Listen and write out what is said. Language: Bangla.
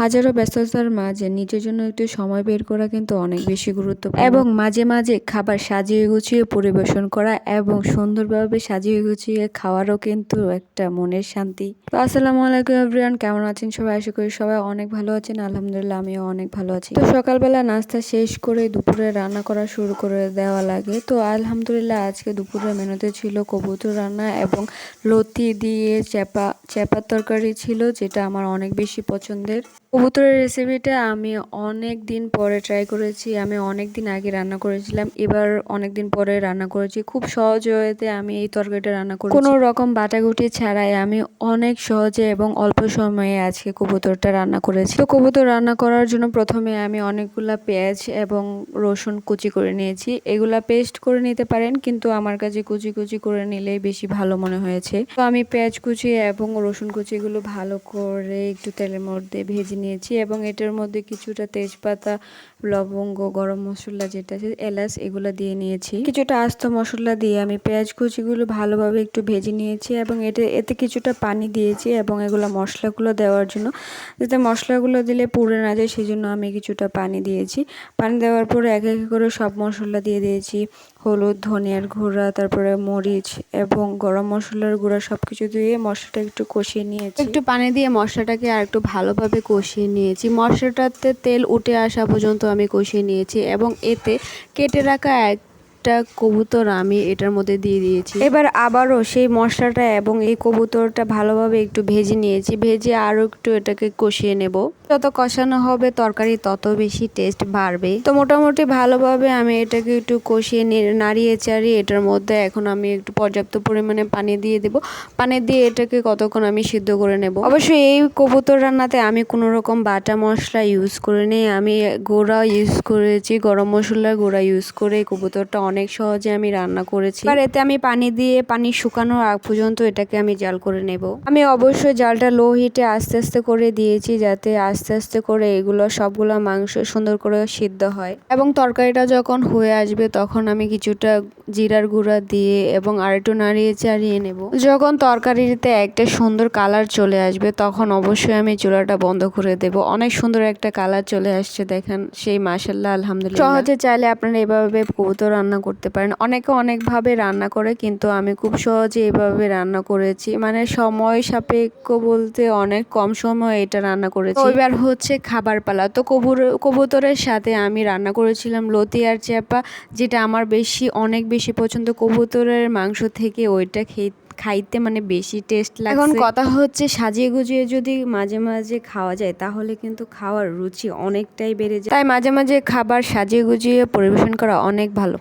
হাজারো ব্যস্ততার মাঝে নিজের জন্য একটু সময় বের করা কিন্তু অনেক বেশি গুরুত্বপূর্ণ। এবং মাঝে মাঝে খাবার সাজিয়ে গুছিয়ে পরিবেশন করা এবং সুন্দরভাবে সাজিয়ে গুছিয়ে খাওয়ারও কিন্তু একটা মনের শান্তি। তো আসসালামু আলাইকুম এভরিওয়ান, কেমন আছেন সবাই? আশা করি সবাই অনেক ভালো আছেন। আলহামদুলিল্লাহ, আমিও অনেক ভালো আছি। তো সকালবেলা নাস্তা শেষ করে দুপুরে রান্না করা শুরু করে দেওয়া লাগে। তো আলহামদুলিল্লাহ, আজকে দুপুরের মেনুতে ছিল কবুতর রান্না এবং লতি দিয়ে চেপা, চেপার তরকারি ছিল, যেটা আমার অনেক বেশি পছন্দের। কবুতরের রেসিপিটা আমি অনেক দিন পরে ট্রাই করেছি, আমি অনেক দিন আগে রান্না করেছিলাম, এবার অনেক দিন পরে রান্না করেছি, খুব সহজ হয়েতে আমি এই তরকারিটা রান্না করি কোনো রকম বাটাগুটি ছাড়াই আমি অনেক সহজে এবং অল্প সময়ে আজকে কবুতরটা রান্না করেছি। তো কবুতর রান্না করার জন্য প্রথমে আমি অনেকগুলা পেঁয়াজ এবং রসুন কুচি করে নিয়েছি, এগুলা পেস্ট করে নিতে পারেন, কিন্তু আমার কাছে কুচি কুচি করে নিলেই বেশি ভালো মনে হয়েছে। তো আমি পেঁয়াজ কুচি এবং রসুন কুচিগুলো ভালো করে একটু তেলের মধ্যে ভেজে নিয়েছি এবং এটার মধ্যে কিছুটা তেজপাতা, লবঙ্গ, গরম মশলা যেটা আছে, এলাচ এগুলো দিয়ে নিয়েছি। কিছুটা আস্ত মশলা দিয়ে আমি পেঁয়াজ কুচিগুলো ভালোভাবে একটু ভেজে নিয়েছি এবং এটা এতে কিছুটা পানি দিয়েছি এবং এগুলো মশলাগুলো দেওয়ার জন্য। যাতে মশলাগুলো দিলে পুড়ে না যায় সেই জন্য আমি কিছুটা পানি দিয়েছি। পানি দেওয়ার পরে এক এক করে সব মশলা দিয়ে দিয়েছি। হলুদ, ধনিয়ার গুঁড়া, তারপরে মরিচ এবং গরম মশলার গুঁড়া সব কিছু দিয়ে মশলাটা একটু কষিয়ে নিয়েছি। একটু পানি দিয়ে মশলাটাকে আর একটু ভালোভাবে কষিয়ে নিয়েছি। মশলাটাতে তেল উঠে আসা পর্যন্ত আমি কষিয়ে নিয়েছি এবং এতে কেটে রাখা এক একটা কবুতর আমি এটার মধ্যে দিয়ে দিয়েছি। এবার আবারও সেই মশলাটা এবং এই কবুতরটা ভালোভাবে একটু ভেজে নিয়েছি। ভেজে আরও একটু এটাকে কষিয়ে নেব। যত কষানো হবে তরকারি তত বেশি টেস্ট বাড়বে। তো মোটামুটি ভালোভাবে আমি এটাকে একটু কষিয়ে নাড়িয়ে চাড়িয়ে এটার মধ্যে এখন আমি একটু পর্যাপ্ত পরিমাণে পানি দিয়ে দেব। পানি দিয়ে এটাকে কতক্ষণ আমি সিদ্ধ করে নেব। অবশ্যই এই কবুতর রান্নাতে আমি কোনো রকম বাটা মশলা ইউজ করে নিই আমি গোড়া ইউজ করেছি, গরম মশলার গোড়া ইউজ করে কবুতরটা অনেক সহজে আমি রান্না করেছি। আর এতে আমি পানি দিয়ে পানি শুকানোর আগ পর্যন্ত এটাকে আমি জাল করে নেব। আমি অবশ্যই জালটা লো হিটে আস্তে আস্তে করে দিয়েছি যাতে আস্তে আস্তে করে এগুলো সবগুলো মাংস সুন্দর করে সিদ্ধ হয়। এবং তরকারিটা যখন হয়ে আসবে তখন আমি কিছুটা জিরার গুঁড়া দিয়ে এবং আরেকটু নাড়িয়ে চাড়িয়ে নেব। যখন তরকারিতে একটা সুন্দর কালার চলে আসবে তখন অবশ্যই আমি চুলাটা বন্ধ করে দেব। অনেক সুন্দর একটা কালার চলে আসছে দেখেন সেই মাসাল্লাহ আলহামদুলিল্লাহ। সহজে চাইলে আপনারা এভাবে কবুতর রান্না করতে পারেন। অনেকে অনেকভাবে রান্না করে কিন্তু আমি খুব সহজে এভাবে রান্না করেছি। মানে সময় সাপেক্ষ বলতে অনেক কম সময় এটা রান্না করেছি। এবার হচ্ছে খাবার পালা। তো কবুর কবুতরের সাথে আমি রান্না করেছিলাম লতি আর চেপা যেটা আমার বেশি অনেক বেশি পছন্দ। কবুতরের মাংস থেকে ওইটা খেয়ে খাইতে মানে বেশি টেস্ট লাগে এখন কথা হচ্ছে সাজিয়ে গুজিয়ে যদি মাঝে মাঝে খাওয়া যায় তাহলে কিন্তু খাওয়ার রুচি অনেকটাই বেড়ে যায়। তাই মাঝে মাঝে খাবার সাজিয়ে গুজিয়ে পরিবেশন করা অনেক ভালো।